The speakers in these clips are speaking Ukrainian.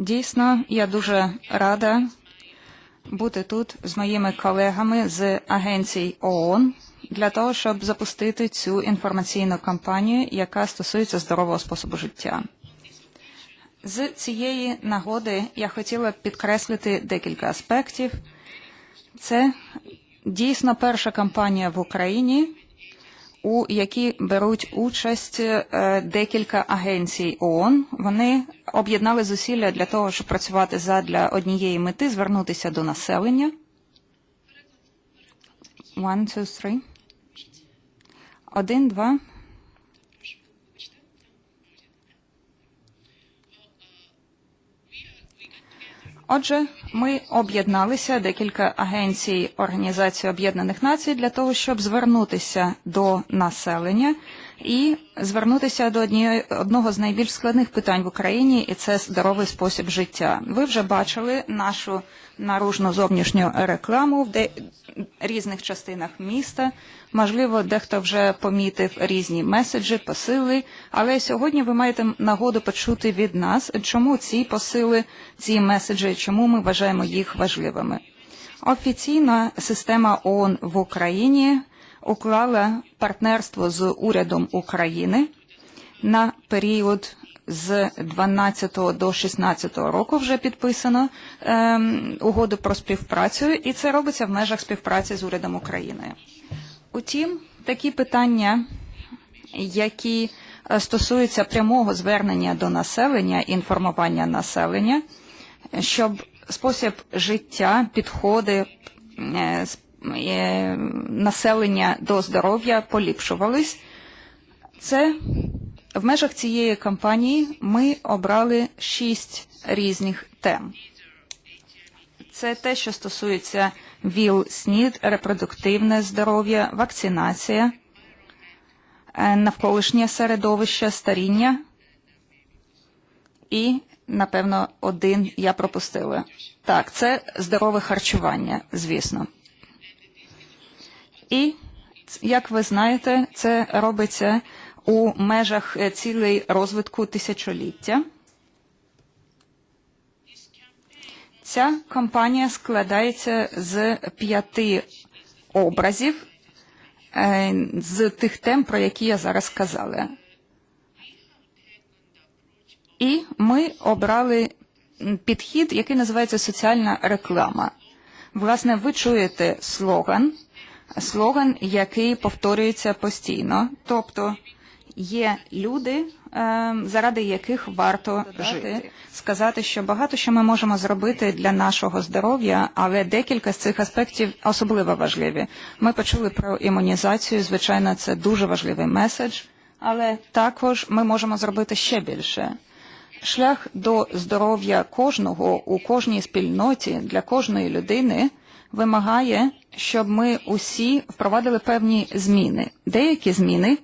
Дійсно, я дуже рада бути тут з моїми колегами з агенцій ООН для того, щоб запустити цю інформаційну кампанію, яка стосується здорового способу життя. З цієї нагоди я хотіла підкреслити декілька аспектів. Це дійсно перша кампанія в Україні, у якій беруть участь е, декілька агенцій ООН. Вони об'єднали зусилля для того, щоб працювати задля однієї мети, звернутися до населення. One, two, three. Один, два. Отже, ми об'єдналися декілька агенцій Організації Об'єднаних Націй для того, щоб звернутися до населення і звернутися до однієї одного з найбільш складних питань в Україні, і це здоровий спосіб життя. Ви вже бачили нашу наружну зовнішню рекламу в де різних частинах міста. Можливо, дехто вже помітив різні меседжі, посили, але сьогодні ви маєте нагоду почути від нас, чому ці посили, ці меседжі, чому ми вважаємо їх важливими. Офіційна система ООН в Україні уклала партнерство з урядом України на період з 12 до 16 року вже підписано ем, угоду про співпрацю, і це робиться в межах співпраці з урядом України. Утім, такі питання, які е, стосуються прямого звернення до населення, інформування населення, щоб спосіб життя, підходи е, е, населення до здоров'я поліпшувались, це в межах цієї кампанії ми обрали шість різних тем. Це те, що стосується ВІЛ, СНІД, репродуктивне здоров'я, вакцинація, е, навколишнє середовище, старіння і, напевно, один я пропустила. Так, це здорове харчування, звісно. І, як ви знаєте, це робиться у межах е, цілей розвитку тисячоліття. Ця кампанія складається з п'яти образів е, з тих тем, про які я зараз сказала. І ми обрали підхід, який називається соціальна реклама. Власне, ви чуєте слоган, слоган, який повторюється постійно. Тобто є люди, е, заради яких варто жити. Сказати, що багато що ми можемо зробити для нашого здоров'я, але декілька з цих аспектів особливо важливі. Ми почули про імунізацію. Звичайно, це дуже важливий меседж, але також ми можемо зробити ще більше. Шлях до здоров'я кожного у кожній спільноті для кожної людини вимагає, щоб ми усі впровадили певні зміни. Деякі зміни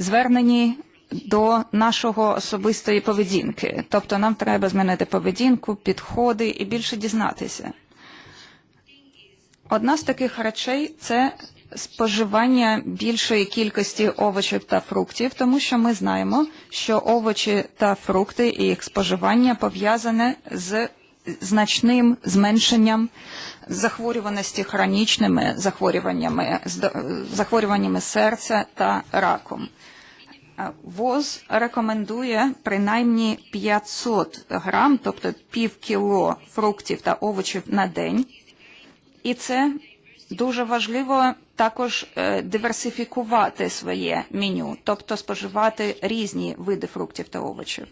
звернені до нашого особистої поведінки. Тобто нам треба змінити поведінку, підходи і більше дізнатися. Одна з таких речей це споживання більшої кількості овочів та фруктів, тому що ми знаємо, що овочі та фрукти і їх споживання пов'язане з значним зменшенням захворюваності хронічними захворюваннями, захворюваннями серця та раком. ВОЗ рекомендує принаймні 500 грам, тобто пів кіло фруктів та овочів на день. І це дуже важливо також е, диверсифікувати своє меню, тобто споживати різні види фруктів та овочів.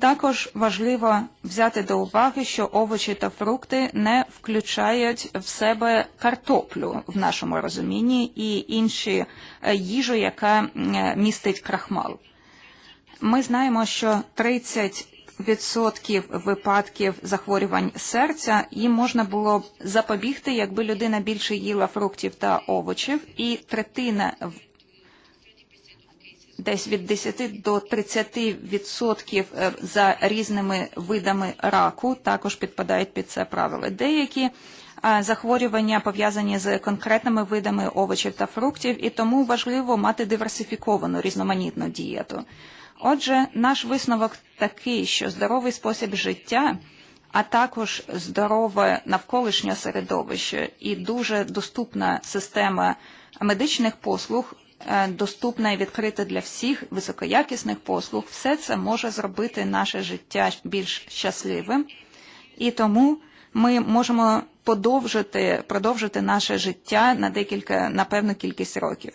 Також важливо взяти до уваги, що овочі та фрукти не включають в себе картоплю в нашому розумінні і інші е, їжу, яка е, містить крахмал. Ми знаємо, що 30 Відсотків випадків захворювань серця їм можна було б запобігти, якби людина більше їла фруктів та овочів, і третина десь від 10 до 30 відсотків е, за різними видами раку також підпадають під це правило. Деякі е, захворювання пов'язані з конкретними видами овочів та фруктів, і тому важливо мати диверсифіковану різноманітну дієту. Отже, наш висновок такий, що здоровий спосіб життя, а також здорове навколишнє середовище і дуже доступна система медичних послуг, доступна і відкрита для всіх високоякісних послуг, все це може зробити наше життя більш щасливим. І тому ми можемо подовжити, продовжити наше життя на декілька, на певну кількість років.